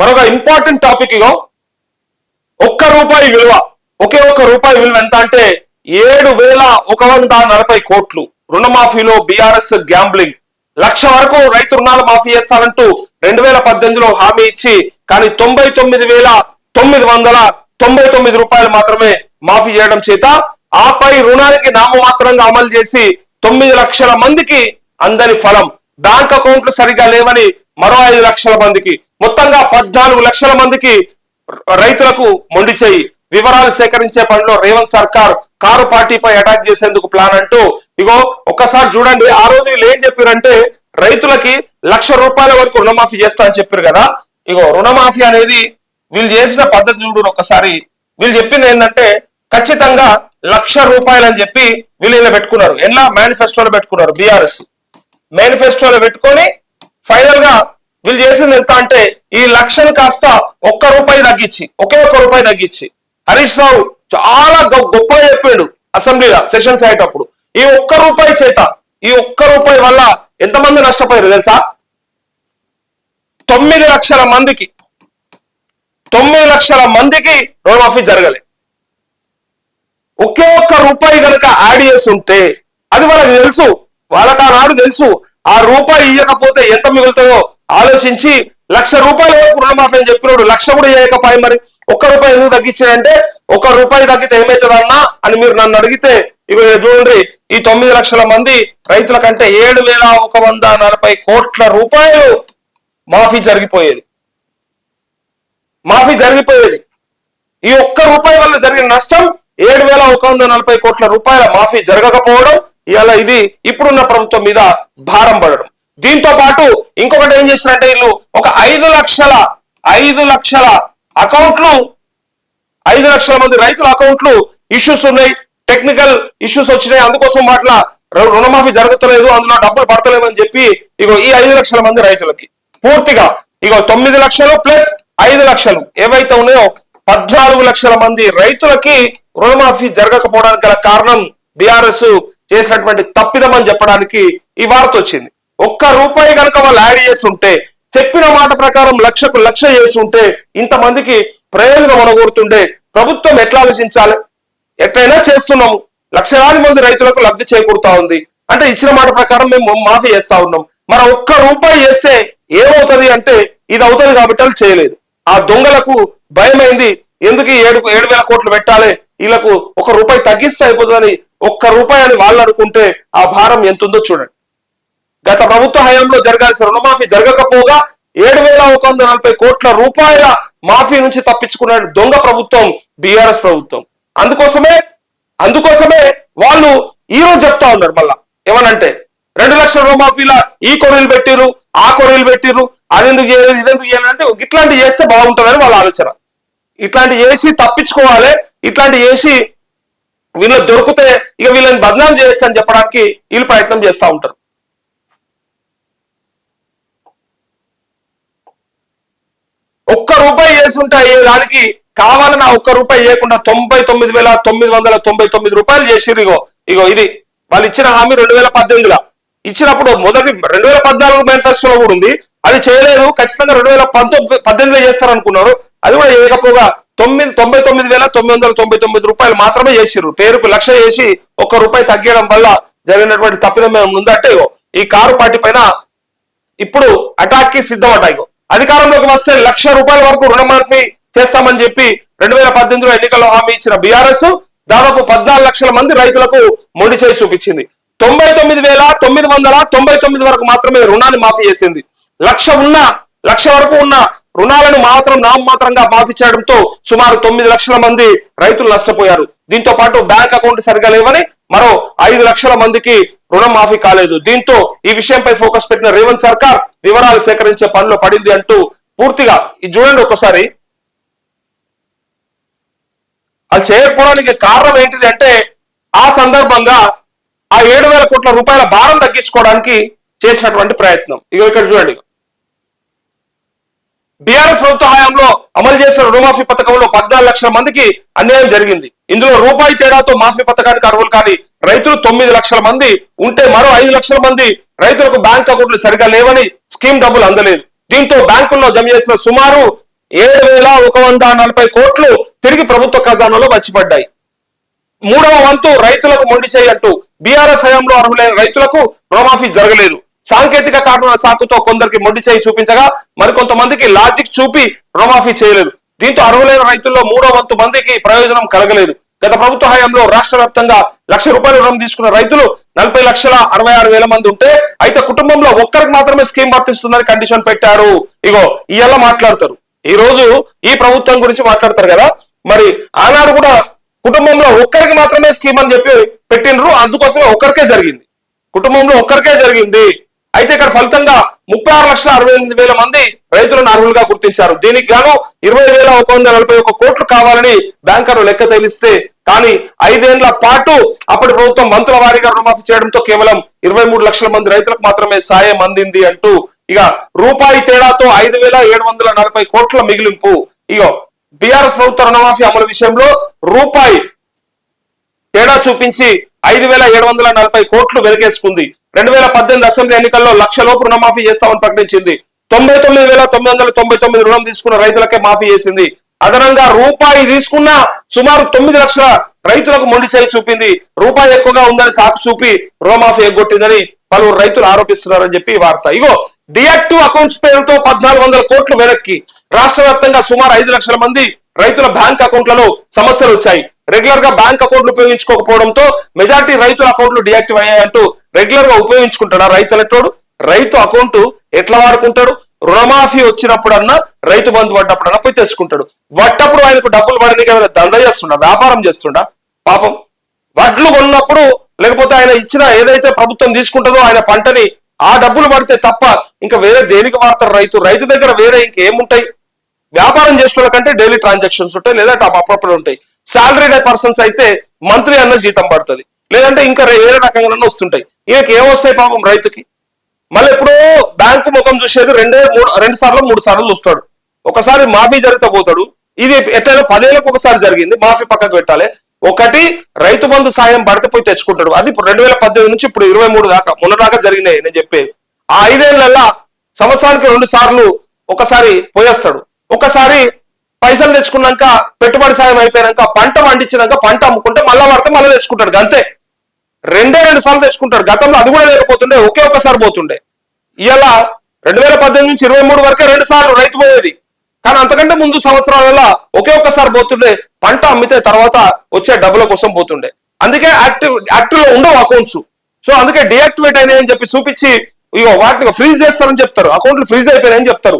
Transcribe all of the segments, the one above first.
మరొక important topic ఇగో. ఒక్క రూపాయి విలువ. ఒకే ఒక్క రూపాయి విలువ ఎంత అంటే ఏడు వేల ఒక వంద నలభై కోట్లు. రుణమాఫీలో బీఆర్ఎస్ గ్యాంబ్లింగ్. లక్ష వరకు రైతు రుణాలు మాఫీ చేస్తానంటూ రెండు వేల పద్దెనిమిదిలో హామీ ఇచ్చి కానీ తొంభై తొమ్మిది వేల తొమ్మిది వందల తొంభై తొమ్మిది రూపాయలు మాత్రమే మాఫీ చేయడం చేత ఆపై రుణానికి నామమాత్రంగా అమలు చేసి తొమ్మిది లక్షల మందికి అందని ఫలం. బ్యాంక్ అకౌంట్లు సరిగా లేవని మరో ఐదు లక్షల మందికి మొత్తంగా పద్నాలుగు లక్షల మందికి రైతులకు మొండి చేయి. వివరాలు సేకరించే పనిలో రేవంత్ సర్కార్ కారు పార్టీపై అటాక్ చేసేందుకు ప్లాన్ అంటూ ఇగో ఒక్కసారి చూడండి ఆ రోజు వీళ్ళు ఏం చెప్పారంటే రైతులకి లక్ష రూపాయల వరకు రుణమాఫీ చేస్తా అని చెప్పారు కదా. ఇగో రుణమాఫీ అనేది వీళ్ళు చేసిన పద్ధతి చూడు ఒక్కసారి. వీళ్ళు చెప్పింది ఏంటంటే ఖచ్చితంగా లక్ష రూపాయలు అని చెప్పి వీళ్ళు ఇలా పెట్టుకున్నారు. ఎలా మేనిఫెస్టోలో పెట్టుకున్నారు బీఆర్ఎస్. మేనిఫెస్టోలో పెట్టుకొని ఫైనల్గా వీళ్ళు చేసింది ఎంత అంటే ఈ లక్షను కాస్త ఒక్క రూపాయి తగ్గించి ఒకే ఒక్క రూపాయి తగ్గించి. హరీష్ రావు చాలా గొప్పగా చెప్పాడు అసెంబ్లీలో సెషన్స్ అయ్యేటప్పుడు. ఈ ఒక్క రూపాయి చేత ఈ ఒక్క రూపాయి వల్ల ఎంతమంది నష్టపోయారు తెలుసా? తొమ్మిది లక్షల మందికి తొమ్మిది లక్షల మందికి రుణమాఫీ జరగలే. ఒకే ఒక్క రూపాయి కనుక యాడ్ చేసి ఉంటే అది వాళ్ళకి తెలుసు వాళ్ళకి ఆనాడు తెలుసు ఆ రూపాయి ఇవ్వకపోతే ఎంత మిగులుతుందో ఆలోచించి లక్ష రూపాయల వరకు రుణమాఫీ అని చెప్పినప్పుడు లక్ష కూడా ఇవ్వకపోయి మరి ఒక్క రూపాయి ఎందుకు తగ్గించాయంటే ఒక రూపాయి తగ్గితే ఏమవుతుందన్నా అని మీరు నన్ను అడిగితే ఇవి చూడండి ఈ తొమ్మిది లక్షల మంది రైతుల కంటే ఏడు వేల ఒక వంద నలభై కోట్ల రూపాయలు మాఫీ జరిగిపోయేది. మాఫీ జరిగిపోయేది. ఈ ఒక్క రూపాయి వల్ల జరిగిన నష్టం ఏడు వేల ఒక వంద నలభై కోట్ల రూపాయల మాఫీ జరగకపోవడం ఇవాళ ఇది ఇప్పుడున్న ప్రభుత్వం మీద భారం పడడం. దీంతో పాటు ఇంకొకటి ఏం చేసినట్టే వీళ్ళు ఒక ఐదు లక్షల ఐదు లక్షల అకౌంట్లు ఐదు లక్షల మంది రైతుల అకౌంట్లు ఇష్యూస్ ఉన్నాయి. టెక్నికల్ ఇష్యూస్ వచ్చినాయి. అందుకోసం వాటిలో రుణమాఫీ జరుగుతలేదు. అందులో డబ్బులు పడతలేమని చెప్పి ఇగో ఈ ఐదు లక్షల మంది రైతులకి పూర్తిగా ఇగో తొమ్మిది లక్షలు ప్లస్ ఐదు లక్షలు ఏవైతే ఉన్నాయో పద్నాలుగు లక్షల మంది రైతులకి రుణమాఫీ జరగకపోవడానికి గల కారణం బీఆర్ఎస్ చేసినటువంటి తప్పిదమని చెప్పడానికి ఈ వార్త వచ్చింది. ఒక్క రూపాయి కనుక వాళ్ళు యాడ్ చేసి ఉంటే చెప్పిన మాట ప్రకారం లక్షకు లక్ష చేసి ఉంటే ఇంతమందికి ప్రయోజనం అనగూరుతుండే ప్రభుత్వం ఎట్లా ఆలోచించాలి? ఎట్లయినా చేస్తున్నాము. లక్షలాది మంది రైతులకు లబ్ధి చేకూరుతా ఉంది. అంటే ఇచ్చిన మాట ప్రకారం మేము మాఫీ చేస్తా ఉన్నాం. మరి ఒక్క రూపాయి చేస్తే ఏమవుతుంది అంటే ఇది అవుతుంది కాబట్టి వాళ్ళు చేయలేదు. ఆ దొంగలకు భయమైంది. ఎందుకు ఏడు ఏడు వేల కోట్లు పెట్టాలి? వీళ్ళకు ఒక రూపాయి తగ్గిస్తే అయిపోతుందని ఒక్క రూపాయి అని వాళ్ళు అనుకుంటే ఆ భారం ఎంత ఉందో చూడండి. గత ప్రభుత్వ హయాంలో జరగాల్సిన రుణమాఫీ జరగకపోగా ఏడు వేల ఒక వంద నలభై కోట్ల రూపాయల మాఫీ నుంచి తప్పించుకున్న దొంగ ప్రభుత్వం బీఆర్ఎస్ ప్రభుత్వం. అందుకోసమే అందుకోసమే వాళ్ళు ఈ రోజు చెప్తా ఉన్నారు మళ్ళా. ఏమనంటే రెండు లక్షల రుణమాఫీల ఈ కొరీలు పెట్టిరు ఆ కొరీలు పెట్టిర్రు అదెందుకు చేయలేదు ఇదెందుకు చేయాలంటే ఇట్లాంటివి చేస్తే బాగుంటుందని వాళ్ళ ఆలోచన. ఇట్లాంటి చేసి తప్పించుకోవాలి ఇట్లాంటి చేసి వీళ్ళు దొరికితే ఇక వీళ్ళని బదనాం చేయొచ్చు అని చెప్పడానికి వీళ్ళు ప్రయత్నం చేస్తూ ఉంటారు. ఒక్క రూపాయి వేసుంటే అయ్యే దానికి కావాలని ఆ ఒక్క రూపాయి వేయకుండా తొంభై తొమ్మిది వేల తొమ్మిది వందల తొంభై తొమ్మిది రూపాయలు చేసిర్రు ఇగో ఇగో ఇది. వాళ్ళు ఇచ్చిన హామీ రెండు వేల పద్దెనిమిదిలో. ఇచ్చినప్పుడు మొదటి రెండు వేల పద్నాలుగు మేనిఫెస్టోలో కూడా ఉంది. అది చేయలేదు ఖచ్చితంగా రెండు వేల పంతొమ్మిది పద్దెనిమిదిలో చేస్తారనుకున్నారు. అది కూడా చేయకపోగా తొమ్మిది తొంభై తొమ్మిది వేల తొమ్మిది వందల తొంభై తొమ్మిది రూపాయలు మాత్రమే చేసిర్రు. పేరుకు లక్ష చేసి ఒక్క రూపాయి తగ్గడం వల్ల జరిగినటువంటి తప్పిదం ఉందంటే ఈ కారు పార్టీ పైన ఇప్పుడు అటాక్కి సిద్ధం అటాక్ అధికారంలోకి వస్తే లక్ష రూపాయల వరకు రుణమాఫీ చేస్తామని చెప్పి రెండు వేల పద్దెనిమిదిలో ఎన్నికల్లో హామీ ఇచ్చిన బీఆర్ఎస్ దాదాపు పద్నాలుగు లక్షల మంది రైతులకు మొండి చేయి చూపించింది. తొంభై తొమ్మిది వేల తొమ్మిది వందల తొంభై తొమ్మిది వరకు మాత్రమే రుణాన్ని మాఫీ చేసింది. లక్ష ఉన్న లక్ష వరకు ఉన్న రుణాలను మాత్రం నామమాత్రంగా మాఫీ చేయడంతో సుమారు తొమ్మిది లక్షల మంది రైతులు నష్టపోయారు. దీంతో పాటు బ్యాంక్ అకౌంట్ సరిగా లేవని మరో ఐదు లక్షల మందికి రుణం మాఫీ కాలేదు. దీంతో ఈ విషయంపై ఫోకస్ పెట్టిన రేవంత్ సర్కార్ వివరాలు సేకరించే పనిలో పడింది అంటూ పూర్తిగా ఇది చూడండి ఒకసారి. అది చేయకపోవడానికి కారణం ఏంటిది అంటే ఆ సందర్భంగా ఆ ఏడు వేల కోట్ల రూపాయల భారం తగ్గించుకోవడానికి చేసినటువంటి ప్రయత్నం. ఇక ఇక్కడ చూడండి. బీఆర్ఎస్ ప్రభుత్వ హయాంలో అమలు చేసిన రుణమాఫీ పథకంలో పద్నాలుగు లక్షల మందికి అన్యాయం జరిగింది. ఇందులో రూపాయి తేడాతో మాఫీ పథకానికి అర్హులు కానీ రైతులు తొమ్మిది లక్షల మంది ఉంటే మరో ఐదు లక్షల మంది రైతులకు బ్యాంక్ అకౌంట్లు సరిగా లేవని స్కీమ్ డబ్బులు అందలేదు. దీంతో బ్యాంకుల్లో జమ చేసిన సుమారు ఏడు వేల ఒక వంద నలభై కోట్లు తిరిగి ప్రభుత్వ ఖజానాలో వచ్చిపడ్డాయి మూడవ వంతు రైతులకు మొండి చేయట్టు బీఆర్ఎస్ హయాంలో అర్హులైన రైతులకు రుణమాఫీ జరగలేదు. సాంకేతిక కారణాల సాకుతో కొందరికి మొండి చేయి చూపించగా మరికొంతమందికి లాజిక్ చూపి రుణమాఫీ చేయలేదు. దీంతో అర్హులైన రైతుల్లో మూడో వంతు మందికి ప్రయోజనం కలగలేదు. గత ప్రభుత్వ హయాంలో రాష్ట్ర వ్యాప్తంగా లక్ష రూపాయల రుణం తీసుకున్న రైతులు నలభై లక్షల అరవై ఆరు వేల మంది ఉంటే అయితే కుటుంబంలో ఒక్కరికి మాత్రమే స్కీమ్ వర్తిస్తుందని కండిషన్ పెట్టారు. ఇగో ఇవాళ మాట్లాడతారు. ఈ రోజు ఈ ప్రభుత్వం గురించి మాట్లాడతారు కదా. మరి ఆనాడు కూడా కుటుంబంలో ఒక్కరికి మాత్రమే స్కీమ్ అని చెప్పి పెట్టినరు అందుకోసమే ఒక్కరికే జరిగింది. కుటుంబంలో ఒక్కరికే జరిగింది. అయితే ఇక్కడ ఫలితంగా ముప్పై ఆరు లక్షల అరవై ఎనిమిది వేల మంది రైతులను అర్హులుగా గుర్తించారు. దీనికి గాను ఇరవై వేల ఒక వందల నలభై ఒక కోట్లు కావాలని బ్యాంకర్లు లెక్క తేలిస్తే కానీ ఐదేళ్ళ పాటు అప్పటి ప్రభుత్వం మంత్రుల వారీగా రుణమాఫీ చేయడంతో కేవలం ఇరవై మూడు లక్షల మంది రైతులకు మాత్రమే సాయం అందింది అంటూ ఇక రూపాయి తేడాతో ఐదు వేల ఏడు వందల నలభై కోట్ల మిగిలింపు. ఇగో బీఆర్ఎస్ ప్రభుత్వ రుణమాఫీ అమలు విషయంలో రూపాయి తేడా చూపించి ఐదు వేల ఏడు వందల నలభై కోట్లు వెలిగేసుకుంది. రెండు వేల పద్దెనిమిది అసెంబ్లీ ఎన్నికల్లో లక్ష లోపు రుణమాఫీ చేస్తామని ప్రకటించింది. తొంభై తొమ్మిది వేల తొమ్మిది వందల తొంభై తొమ్మిది రుణం తీసుకున్న రైతులకే మాఫీ చేసింది. అదనంగా రూపాయి తీసుకున్న సుమారు తొమ్మిది లక్షల రైతులకు మొండి చేయి చూపింది. రూపాయి ఎక్కువగా ఉందని సాకు చూపి రుణమాఫీ ఎగ్గొట్టిందని పలువురు రైతులు ఆరోపిస్తున్నారని చెప్పి వార్త. ఇగో డియాక్టివ్ అకౌంట్స్ పేరుతో పద్నాలుగు వందల కోట్లు వెనక్కి రాష్ట్ర వ్యాప్తంగా సుమారు ఐదు లక్షల మంది రైతుల బ్యాంక్ అకౌంట్లలో సమస్యలు వచ్చాయి. రెగ్యులర్గా బ్యాంక్ అకౌంట్లు ఉపయోగించుకోకపోవడంతో మెజార్టీ రైతుల అకౌంట్లు డియాక్టివ్ అయ్యాయంటూ రెగ్యులర్గా ఉపయోగించుకుంటాడా రైతు ఎలక్ట్రోడు? రైతు అకౌంట్ ఎట్లా వాడుకుంటాడు? రుణమాఫీ వచ్చినప్పుడన్నా రైతు బంధు పడ్డప్పుడన్నా పోయి తెచ్చుకుంటాడు. వట్టప్పుడు ఆయనకు డబ్బులు పడడానికి ఏమైనా దంద చేస్తుండ? వ్యాపారం చేస్తుండా? పాపం. వడ్లు కొన్నప్పుడు లేకపోతే ఆయన ఇచ్చిన ఏదైతే ప్రభుత్వం తీసుకుంటుందో ఆయన పంటని ఆ డబ్బులు పడితే తప్ప ఇంకా వేరే దేనికి వాడతారు రైతు? రైతు దగ్గర వేరే ఇంకేముంటాయి? వ్యాపారం చేసిన కంటే డైలీ ట్రాన్సాక్షన్స్ ఉంటాయి లేదా అప్పుడప్పుడు ఉంటాయి. సాలరీడ్ పర్సన్స్ అయితే మంత్లీ అన్న జీతం పడుతుంది. లేదంటే ఇంకా వేరే రకంగా వస్తుంటాయి. ఈయనకి ఏమొస్తాయి పాపం రైతుకి? మళ్ళీ ఎప్పుడో బ్యాంకు ముఖం చూసేది రెండే మూడు రెండు సార్లు మూడు సార్లు చూస్తాడు. ఒకసారి మాఫీ జరిగితే పోతాడు. ఇది ఎట్లయినా పదేళ్ళకు ఒకసారి జరిగింది. మాఫీ పక్కకు పెట్టాలి. ఒకటి రైతు బంధు సాయం పడితే పోయి తెచ్చుకుంటాడు. అది ఇప్పుడు రెండు వేల పద్దెనిమిది నుంచి ఇప్పుడు ఇరవై మూడు దాకా. మొన్న దాకా జరిగినాయి నేను చెప్పేది. ఆ ఐదేళ్ళలో సంవత్సరానికి రెండు సార్లు ఒకసారి పోయేస్తాడు. ఒకసారి పైసలు తెచ్చుకున్నాక పెట్టుబడి సాయం అయిపోయినాక పంట పండించినాక పంట అమ్ముకుంటే మళ్ళా పడితే మళ్ళీ తెచ్చుకుంటాడు. అంతే. రెండే రెండు సార్లు తెచ్చుకుంటాడు గతంలో అది కూడా లేకపోతుండే ఒకే ఒక్కసారి పోతుండే. ఇలా రెండు వేల పద్దెనిమిది నుంచి ఇరవై మూడు వరకే రెండు సార్లు రైతు పోయేది. కానీ అంతకంటే ముందు సంవత్సరాలలో ఒకే ఒక్కసారి పోతుండే పంట అమ్మితే తర్వాత వచ్చే డబ్బుల కోసం పోతుండే. అందుకే యాక్టివ్ యాక్టివ్లో ఉండవు అకౌంట్స్. సో అందుకే డియాక్టివేట్ అయినాయని చెప్పి చూపించి ఇగో వాటిని ఫ్రీజ్ చేస్తారని చెప్తారు. అకౌంట్లు ఫ్రీజ్ అయిపోయినాయని చెప్తారు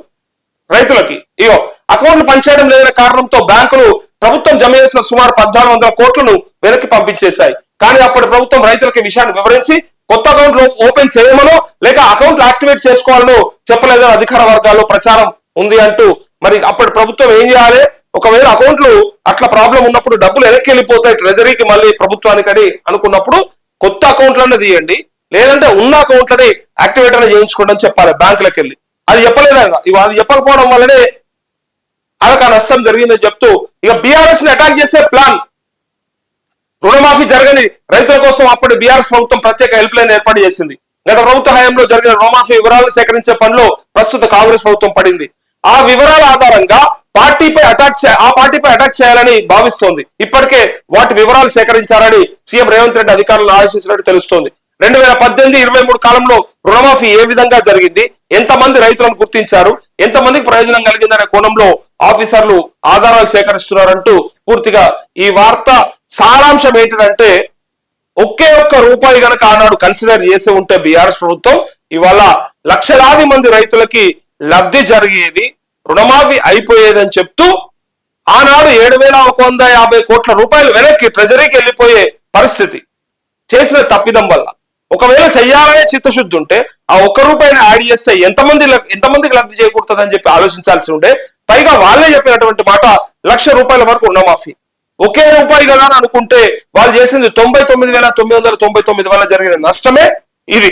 రైతులకి. ఇగో అకౌంట్లు పనిచేయడం లేదనే కారణంతో బ్యాంకులు ప్రభుత్వం జమ చేసిన సుమారు పద్నాలుగు వందల కోట్లను వెనక్కి పంపించేశాయి. కానీ అప్పటి ప్రభుత్వం రైతులకి విషయాన్ని వివరించి కొత్త అకౌంట్లు ఓపెన్ చేయమనో లేక అకౌంట్లు యాక్టివేట్ చేసుకోవాలనో చెప్పలేదని అధికార వర్గాల్లో ప్రచారం ఉంది అంటూ మరి అప్పటి ప్రభుత్వం ఏం చేయాలి? ఒకవేళ అకౌంట్లు అట్లా ప్రాబ్లం ఉన్నప్పుడు డబ్బులు వెనక్కి వెళ్ళిపోతాయి ట్రెజరీకి మళ్ళీ ప్రభుత్వానికని అనుకున్నప్పుడు కొత్త అకౌంట్లనే తీయండి. లేదంటే ఉన్న అకౌంట్లని యాక్టివేట్ అనేది చేయించుకోండి అని చెప్పాలి బ్యాంకులకు వెళ్ళి అది చెప్పలేదు? ఇవాళ చెప్పకపోవడం వల్లనే అదొక నష్టం జరిగిందని చెప్తూ ఇక బీఆర్ఎస్ని అటాక్ చేసే ప్లాన్ రుణమాఫీ జరగని రైతుల కోసం అప్పటి బీఆర్ఎస్ ప్రభుత్వం ప్రత్యేక హెల్ప్ లైన్ ఏర్పాటు చేసింది. గత ప్రభుత్వ హయాంలో జరిగిన రుణమాఫీ వివరాలను సేకరించే పనిలో ప్రస్తుత కాంగ్రెస్ ప్రభుత్వం పడింది. ఆ వివరాల ఆధారంగా పార్టీపై అటాక్ ఆ పార్టీపై అటాక్ చేయాలని భావిస్తోంది. ఇప్పటికే వాటి వివరాలు సేకరించారని సీఎం రేవంత్ రెడ్డి అధికారులను ఆదేశించినట్టు తెలుస్తోంది. రెండు వేల పద్దెనిమిది ఇరవై మూడు కాలంలో రుణమాఫీ ఏ విధంగా జరిగింది? ఎంతమంది రైతులను గుర్తించారు? ఎంతమందికి ప్రయోజనం కలిగిందనే కోణంలో ఆఫీసర్లు ఆధారాలు సేకరిస్తున్నారంటూ పూర్తిగా ఈ వార్త సారాంశం ఏంటిదంటే ఒకే ఒక్క రూపాయి గనక ఆనాడు కన్సిడర్ చేసి ఉంటే బీఆర్ఎస్ ప్రభుత్వం ఇవాళ లక్షలాది మంది రైతులకి లబ్ధి జరిగేది రుణమాఫీ అయిపోయేదని చెప్తూ ఆనాడు ఏడు వేల ఒక వంద యాభై కోట్ల రూపాయలు వెనక్కి ట్రెజరీకి వెళ్ళిపోయే పరిస్థితి చేసిన తప్పిదం వల్ల. ఒకవేళ చెయ్యాలనే చిత్తశుద్ధి ఉంటే ఆ ఒక్క రూపాయిని యాడ్ చేస్తే ఎంతమంది ఎంతమందికి లబ్ధి చేకూరుతుందని చెప్పి ఆలోచించాల్సి ఉంటే పైగా వాళ్ళే చెప్పినటువంటి మాట లక్ష రూపాయల వరకు రుణమాఫీ. ఒకే రూపాయి కదా అని అనుకుంటే వాళ్ళు చేసింది తొంభై తొమ్మిది వేల తొమ్మిది వందల తొంభై తొమ్మిది వల్ల జరిగిన నష్టమే ఇది.